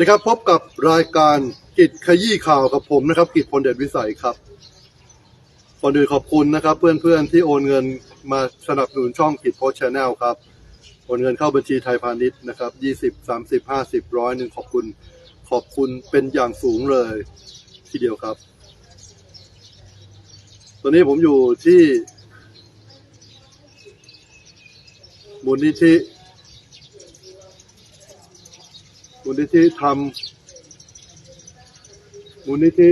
วัสดีครับพบกับรายการกิจขยี้ข่าวกับผมนะครับ กิจพลเดชวิสัยครับก่อนอื่นขอบคุณนะครับ เพื่อนๆที่โอนเงินมาสนับสนุนช่องกิจโพสชแนลครับโอนเงินเข้าบัญชีไทยพาณิชย์นะครับยี่สิบสามสิบห้าสิบร้อยหนึ่งขอบคุณ ขอบคุณเป็นอย่างสูงเลย ทีเดียวครับ ตอนนี้ผมอยู่ที่มูลนิธิ มูลนิธิทำมูลนิธิ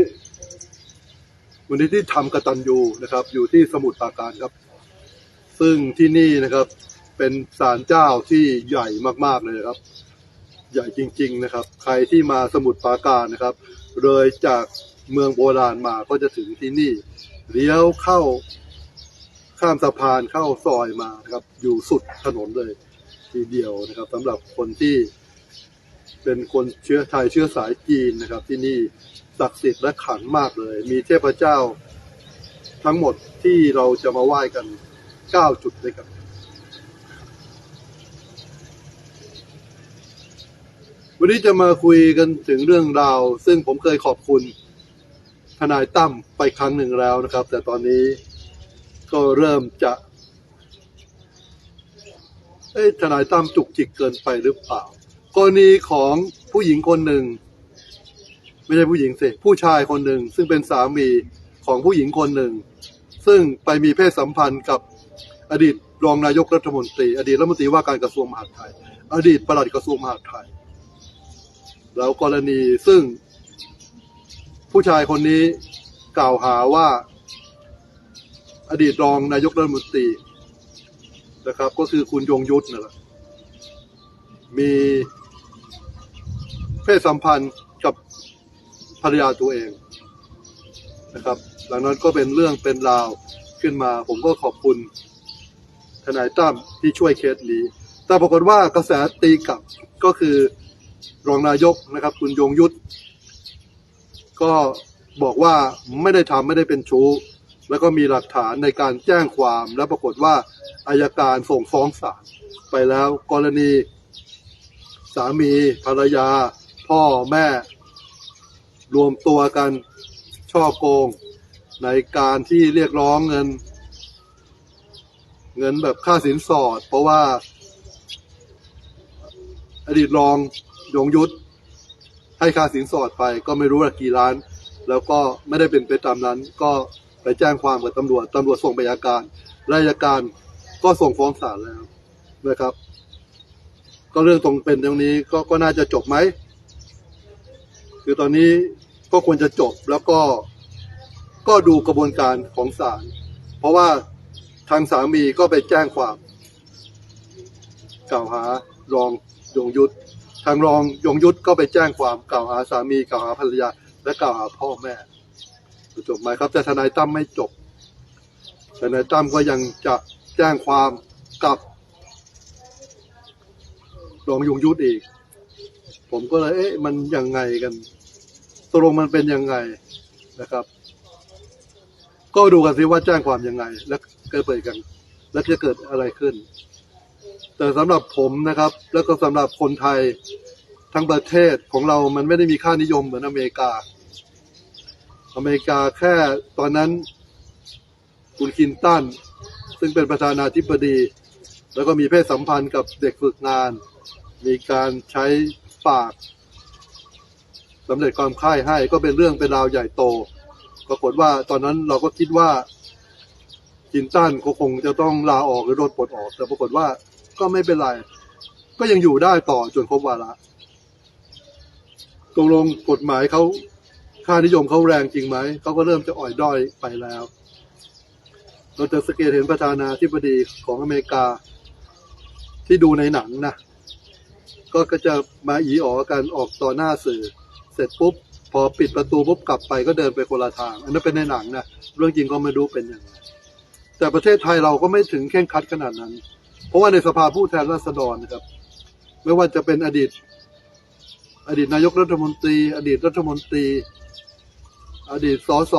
มูลนิธิทำกตัญญูนะครับ อยู่ที่สมุทรปราการครับ ซึ่งที่นี่นะครับ เป็นศาลเจ้าที่ใหญ่มากๆเลยครับ ใหญ่จริง ๆ นะครับ ใครที่มาสมุทรปราการนะครับ เลยจากเมืองโบราณมาก็จะถึงที่นี่เลี้ยวเข้าข้ามสะพานเข้าซอยมานะครับ อยู่สุดถนนเลย ทีเดียวนะครับสำหรับคนที่ เป็นคนเชื้อไทยเชื้อสายจีนนะครับ ที่นี่ศักดิ์สิทธิ์และขลังมากเลย มีเทพเจ้าทั้งหมดที่เราจะมาไหว้กัน 9 จุดด้วยกันวันนี้จะมาคุยกันถึงเรื่องราว ซึ่งผมเคยขอบคุณทนายตั้มไปครั้งหนึ่งแล้วนะครับ แต่ตอนนี้ก็เริ่มจะเอ้ทนายตั้มจุกจิกเกินไปหรือเปล่า กรณีของผู้หญิงคนหนึ่ง ไม่ใช่ผู้หญิงสิผู้ชายคนหนึ่ง ซึ่งเป็นสามีของผู้หญิงคนหนึ่ง ซึ่งไปมีเพศสัมพันธ์กับอดีตรองนายกรัฐมนตรี อดีตรัฐมนตรีว่าการกระทรวงมหาดไทย อดีตปลัดกระทรวงมหาดไทย แล้วกรณีซึ่งผู้ชายคนนี้กล่าวหาว่า อดีตรองนายกรัฐมนตรีนะครับ ก็คือคุณยงยุทธนั่นแหละ มีเพศสัมพันธ์กับภรรยาตัวเองนะครับ หลังนั้นก็เป็นเรื่องเป็นราวขึ้นมา ผมก็ขอบคุณทนายตั้มที่ช่วยเคสนี้ แต่ปรากฏว่ากระแสตีกลับก็คือรองนายกนะครับ คุณยงยุทธก็บอกว่าไม่ได้ทำไม่ได้เป็นชู้ แล้วก็มีหลักฐานในการแจ้งความ แล้วปรากฏว่าอายการส่งฟ้องศาลไปแล้วกรณี สามีภรรยา พ่อแม่ รวมตัวกันช่อโกง ในการที่เรียกร้องเงิน เงินแบบค่าสินสอด เพราะว่า อดีตรองยงยุทธให้ค่าสินสอดไปก็ไม่รู้ว่ากี่ล้าน แล้วก็ไม่ได้เป็นไปตามนั้น ก็ไปแจ้งความกับตำรวจตำรวจส่งไปอัยการและอัยการก็ส่งฟ้องศาลแล้วนะครับ ก็เรื่องตรงเป็นตรงนี้ก็ก็น่าจะจบไหม คือตอนนี้ก็ควรจะจบแล้วก็ก็ดูกระบวนการของศาลเพราะว่าทางสามีก็ไปแจ้งความ กล่าวหารองยงยุทธทางรองยงยุทธก็ไปแจ้งความกล่าวหาสามีกล่าวหาภรรยา และกล่าวหาพ่อแม่จบไหมครับ แต่ทนายตั้มไม่จบทนายตั้มก็ยังจะแจ้งความกับ รองยงยุทธอีก ผมก็เลยเอ๊ะมันยังไงกันตกลงมันเป็นยังไงนะครับ ก็ดูกันสิว่าแจ้งความยังไง แล้วเกิดเปิดกัน แล้วจะเกิดอะไรขึ้น แต่สำหรับผมนะครับ แล้วก็สำหรับคนไทยทั้งประเทศของเรามันไม่ได้มีค่านิยมเหมือนอเมริกา อเมริกาแค่ตอนนั้นคุณคินตันซึ่งเป็นประธานาธิบดี แล้วก็มีเพศสัมพันธ์กับเด็กฝึกงาน มีการใช้ปากสำเร็จความค่ายให้ก็เป็นเรื่องเป็นราวใหญ่โต ปรากฏว่าตอนนั้นเราก็คิดว่าจินตันก็คงจะต้องลาออกหรือโดนปลดออก แต่ปรากฏว่าก็ไม่เป็นไร ก็ยังอยู่ได้ต่อจนครบวาระตกลงกฎหมายเขาค่านิยมเขาแรงจริงไหม เขาก็เริ่มจะอ่อยด้อยไปแล้ว เราจะสังเกตเห็นประธานาธิบดีของอเมริกาที่ดูในหนังนะ ก็ก็จะมาอีอ๋อกันออกต่อหน้าสื่อ เสร็จปุ๊บ พอปิดประตูปุ๊บกลับไปก็เดินไปคนละทาง อันนั้นเป็นในหนังนะเรื่องจริงก็ไม่รู้เป็นยังไงแต่ประเทศไทยเราก็ไม่ถึงแข่งขัดขนาดนั้น เพราะว่าในสภาผู้แทนราษฎรนะครับ ไม่ว่าจะเป็นอดีต อดีตนายกรัฐมนตรี อดีตรัฐมนตรี อดีตสส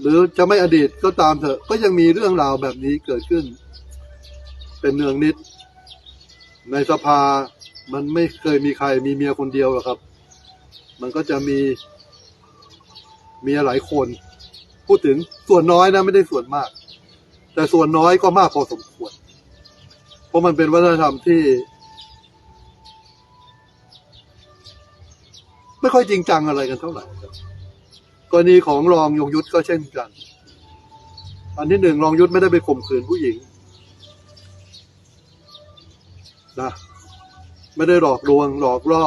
หรือจะไม่อดีตก็ตามเถอะ ก็ยังมีเรื่องราวแบบนี้เกิดขึ้น เป็นเนืองนิด ในสภามันไม่เคยมีใครมีเมียคนเดียวหรอกครับ มันก็จะมีเมียหลายคน พูดถึงส่วนน้อยนะไม่ได้ส่วนมาก แต่ส่วนน้อยก็มากพอสมควร เพราะมันเป็นวัฒนธรรมที่ ไม่ค่อยจริงจังอะไรกันเท่าไหร่ครับกรณีของรองยงยุทธก็เช่นกัน อันที่หนึ่งรองยุทธไม่ได้ไปข่มขืนผู้หญิง นะไม่ได้หลอกลวงหลอกล่อ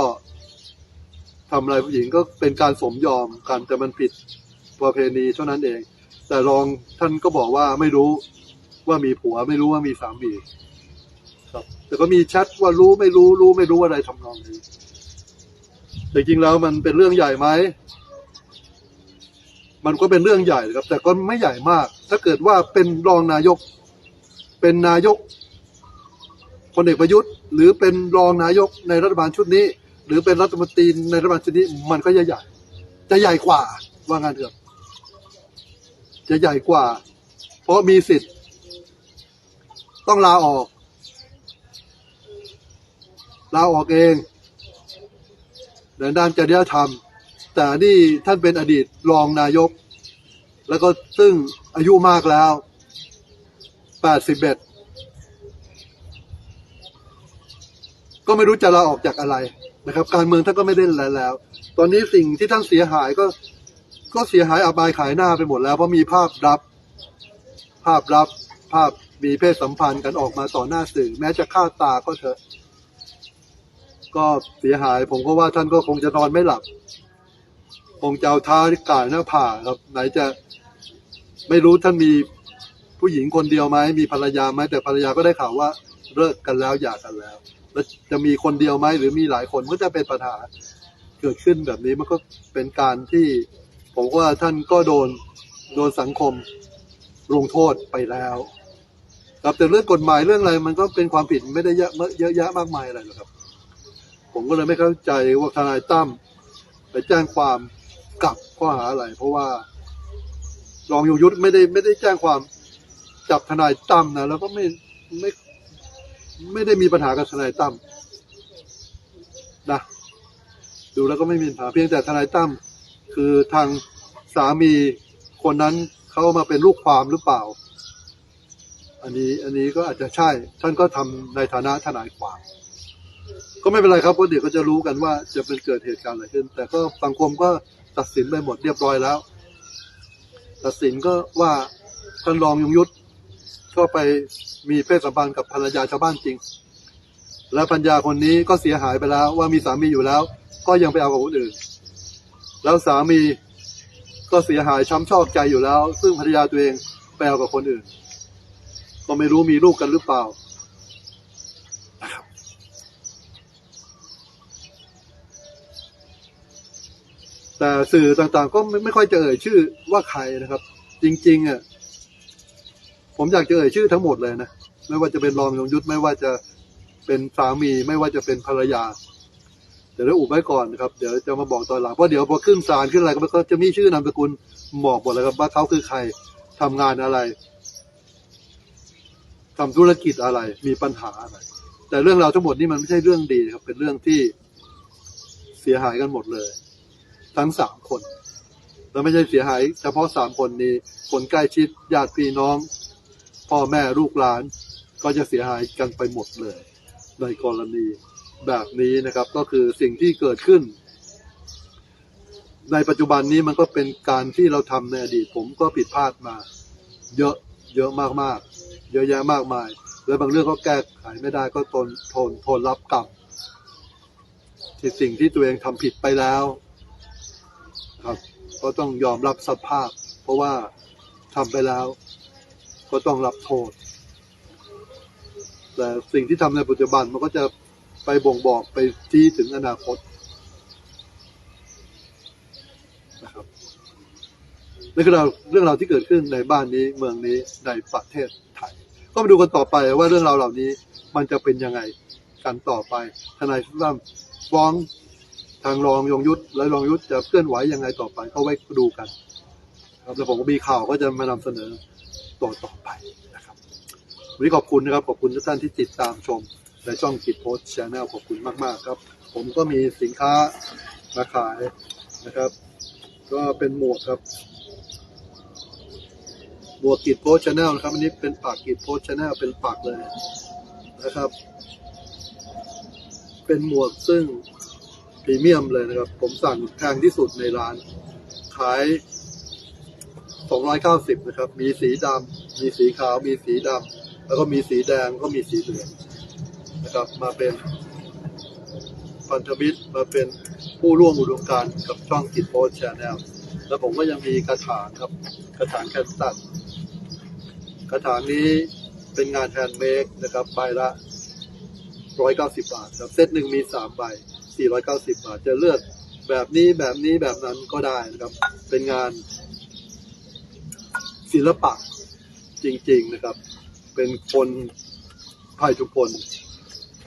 ทำอะไรผู้หญิงก็เป็นการสมยอมกันแต่มันผิดประเพณีเท่านั้นเอง แต่รองท่านก็บอกว่าไม่รู้ว่ามีผัวไม่รู้ว่ามีสามีครับ แต่ก็มีแชทว่ารู้ไม่รู้รู้ไม่รู้อะไรทำนองนี้แต่จริงแล้วมันเป็นเรื่องใหญ่ไหมมันก็เป็นเรื่องใหญ่ครับ แต่ก็ไม่ใหญ่มาก ถ้าเกิดว่าเป็นรองนายก เป็นนายกพลเอกประยุทธ์ หรือเป็นรองนายกในรัฐบาลชุดนี้ หรือเป็นรัฐมนตรีในรัฐบาลชุดนี้ มันก็ใหญ่ใหญ่ จะใหญ่กว่าว่างานเถอะจะใหญ่กว่า เพราะมีสิทธิ์ ต้องลาออกลาออกเองในด้านจริยธรรม แต่นี่ท่านเป็นอดีตรองนายก แล้วก็ซึ่งอายุมากแล้ว81 ก็ไม่รู้จะลาออกจากอะไรนะครับ การเมืองท่านก็ไม่ได้อะไรแล้ว ตอนนี้สิ่งที่ท่านเสียหายก็ ก็เสียหายอับอายขายหน้าไปหมดแล้วเพราะมีภาพรับ ภาพรับภาพมีเพศสัมพันธ์กันออกมาต่อหน้าสื่อ แม้จะฆ่าตาก็เถอะ ก็เสียหาย ผมก็ว่าท่านก็คงจะนอนไม่หลับ คงจะเอาท้าที่ก่ายหน้าผาครับ ไหนจะไม่รู้ท่านมีผู้หญิงคนเดียวไหมมีภรรยาไหมแต่ภรรยาก็ได้ข่าวว่าเลิกกันแล้วหย่ากันแล้ว แล้วจะมีคนเดียวไหมหรือมีหลายคนก็จะเป็นปัญหาเกิดขึ้นแบบนี้มันก็เป็นการที่ ผมว่าท่านก็โดนโดนสังคมลงโทษไปแล้วครับแต่เรื่องกฎหมายเรื่องอะไร มันก็เป็นความผิดไม่ได้เยอะเยอะแยะมากมายอะไรหรอกครับ ผมก็เลยไม่เข้าใจว่าทนายตั้มไปแจ้งความกับข้อหาอะไร เพราะว่ารองยงยุทธไม่ได้ไม่ได้แจ้งความจับทนายตั้มนะแล้วก็ไม่ไม่ ไม่ได้มีปัญหากับทนายตั้มนะดูแล้วก็ไม่มีปัญหาเพียงแต่ทนายตั้มคือทางสามีคนนั้นเขามาเป็นลูกความหรือเปล่า อันนี้อันนี้ก็อาจจะใช่ ท่านก็ทำในฐานะทนายความ ก็ไม่เป็นไรครับเพราะเดี๋ยวก็จะรู้กันว่าจะเป็นเกิดเหตุการณ์อะไรขึ้น แต่ก็สังคมก็ตัดสินไปหมดเรียบร้อยแล้ว ตัดสินก็ว่าท่านรองยงยุทธ ก็ไปมีเพศสัมพันธ์กับภรรยาชาวบ้านจริง และปัญญาคนนี้ก็เสียหายไปแล้วว่ามีสามีอยู่แล้ว ก็ยังไปเอากับคนอื่น แล้วสามีก็เสียหายช้ำชอกใจอยู่แล้ว ซึ่งภรรยาตัวเองไปเอากับคนอื่น ก็ไม่รู้มีลูกกันหรือเปล่าแต่สื่อต่างๆ ก็ไม่ไม่ค่อยจะเอ่ยชื่อว่าใครนะครับ จริงๆอะ ผมอยากจะเอ่ยชื่อทั้งหมดเลยนะไม่ว่าจะเป็นรองยงยุทธไม่ว่าจะเป็นสามีไม่ว่าจะเป็นภรรยาเดี๋ยวเราอุบไว้ก่อนนะครับเดี๋ยวจะมาบอกตอนหลังเพราะเดี๋ยวพอขึ้นศาลขึ้นอะไรก็จะมีชื่อนามสกุลบอกหมดเลยครับว่าเขาคือใครทำงานอะไรทำธุรกิจอะไร มีปัญหาอะไร แต่เรื่องราวทั้งหมดนี่มันไม่ใช่เรื่องดีครับ เป็นเรื่องที่เสียหายกันหมดเลย ทั้งสามคน แล้วไม่ใช่เสียหาย เฉพาะสามคนนี้ คนใกล้ชิดญาติพี่น้อง พ่อแม่ลูกหลานก็จะเสียหายกันไปหมดเลย ในกรณีแบบนี้นะครับ ก็คือสิ่งที่เกิดขึ้น ในปัจจุบันนี้มันก็เป็นการที่เราทำในอดีตผมก็ผิดพลาดมา เยอะเยอะมากๆ เยอะแยะมากมาย แล้วบางเรื่องก็แก้ไขไม่ได้ก็ทนทนทนรับกรรมที่สิ่งที่ตัวเองทำผิดไปแล้วครับ ก็ต้องยอมรับสภาพ เพราะว่าทำไปแล้ว ก็ต้องรับโทษ แต่สิ่งที่ทำในปัจจุบันมันก็จะไปบ่งบอกไปที่ถึงอนาคตนะครับนี่คือเราเรื่องราวที่เกิดขึ้นในบ้านนี้เมืองนี้ในประเทศไทย ก็มาดูกันต่อไปว่าเรื่องราวเหล่านี้มันจะเป็นยังไงกันต่อไปทนายตั้มฟ้องทางรองยงยุทธและรองยุทธจะเคลื่อนไหวยังไงต่อไปก็ไว้ดูกัน ครับแล้วผมก็มีข่าวก็จะมานำเสนอ ต่อต่อไปนะครับวันนี้ขอบคุณนะครับ ขอบคุณทุกท่านที่ติดตามชมในช่องกิจโพสต์ชาแนลขอบคุณมาก ๆ ครับ ผมก็มีสินค้ามาขายนะครับ ก็เป็นหมวกครับหมวกกิจโพสชาแนลนะครับ อันนี้เป็นปากกิจโพสชาแนลเป็นปากเลยนะครับ เป็นหมวกซึ่งพรีเมียมเลยนะครับ ผมสั่งแพงที่สุดในร้าน ขาย 290 นะครับ มีสีดำมีสีขาว มีสีดำแล้วก็มีสีแดงก็มีสีเหลืองนะครับ มาเป็นพันธมิตรมาเป็นผู้ร่วมอุดมการกับช่องกิจโพสชาแนลแล้วผมก็ยังมีกระถางครับกระถางแคนตัสกระถางนี้เป็นงานแฮนด์เมดนะครับใบละ 190 บาทครับเซตหนึ่งมี 3 ใบ 490 บาท จะเลือกแบบนี้แบบนี้แบบนั้นก็ได้นะครับ เป็นงาน ศิลปะจริง ๆนะครับ เป็นคนภายทุกคน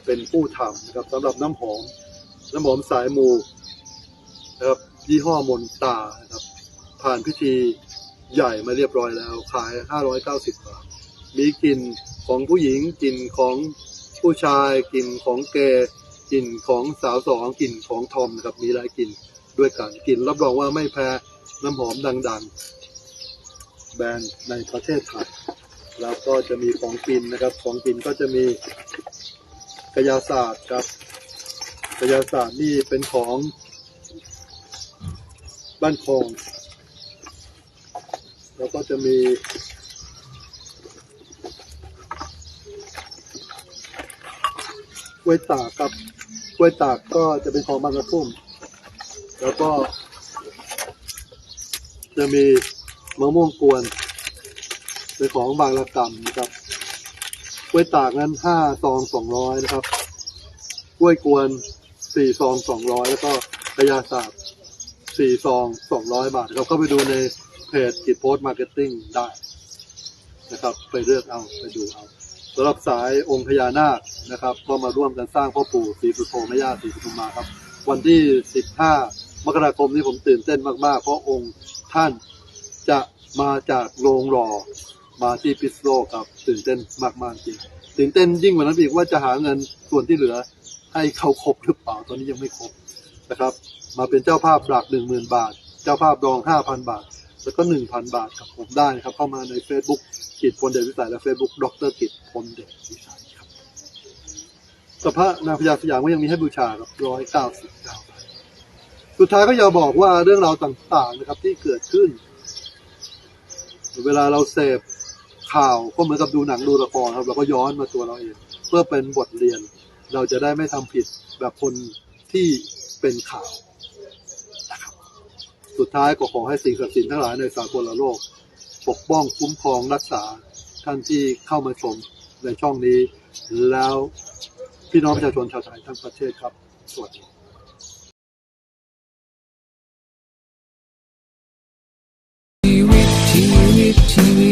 เป็นผู้ทำนะครับสำหรับน้ำหอม น้ำหอมสายมูนะครับยี่ห้อมนตานะครับ ผ่านพิธีใหญ่มาเรียบร้อยแล้ว ขาย 590 บาท มีกลิ่นของผู้หญิงกลิ่นของผู้ชายกลิ่นของเกย์กลิ่นของสาวสองกลิ่นของทอมนะครับมีหลายกลิ่นด้วยกันกลิ่นรับรองว่าไม่แพ้น้ำหอมดัง ๆ แบรนด์ในประเทศไทยแล้วก็จะมีของกินนะครับ ของกินก็จะมีกยาศาสตร์ครับกยาศาสตร์นี่เป็นของบ้านคงแล้วก็จะมีกล้วยตากครับกล้วยตากก็จะเป็นของบางกระทุ่ม แล้วก็จะมี มะม่วงกวนเป็นของบางระกำนะครับกล้วยตากนั้นห้าซองสองร้อยนะครับกล้วยกวนสี่ซองสองร้อยแล้วก็กระยาศาสตร์สี่ซองสองร้อยบาทเราเข้าไปดูในเพจกิจโพสต์มาร์เก็ตติ้งได้นะครับไปเลือกเอาไปดูเอาสำหรับสายองค์พญานาคนะครับ ก็มาร่วมกันสร้างพ่อปู่ศรีสุโธแม่ย่าศรีปทุมมาครับ วันที่ 15 มกราคมนี้ผมตื่นเต้นมาก ๆ เพราะองค์ท่าน จะมาจากโรงหล่อมาที่พิษโลกครับตื่นเต้นมากๆจริงตื่นเต้นยิ่งกว่านั้นอีกว่าจะหาเงินส่วนที่เหลือ ให้เขาครบหรือเปล่าตอนนี้ยังไม่ครบนะครับ มาเป็นเจ้าภาพหลักหนึ่งหมื่นบาท เจ้าภาพรองห้าพันบาท แล้วก็หนึ่งพันบาทกับผมได้นะครับ เข้ามาใน Facebook กิจพลเดชวิสัยและ Facebook ดรกิจพลเดชวิสัยครับสภานางพญาสยามก็ยังมีให้บูชาครับร้อยเก้าสิบเก้าสุดท้ายก็อยากบอกว่าเรื่องราวต่างๆนะครับที่เกิดขึ้น เวลาเราเสพข่าวก็เหมือนกับดูหนังดูละครครับเราก็ย้อนมาตัวเราเอง เพื่อเป็นบทเรียน เราจะได้ไม่ทำผิดแบบคนที่เป็นข่าวนะครับ สุดท้ายก็ขอให้สิ่งศักดิ์สิทธิ์ทั้งหลายในสากลโลก ปกป้องคุ้มครองรักษาท่านที่เข้ามาชมในช่องนี้ แล้วพี่น้องประชาชนชาวไทยทั้งประเทศครับสวัสดี ชีวิต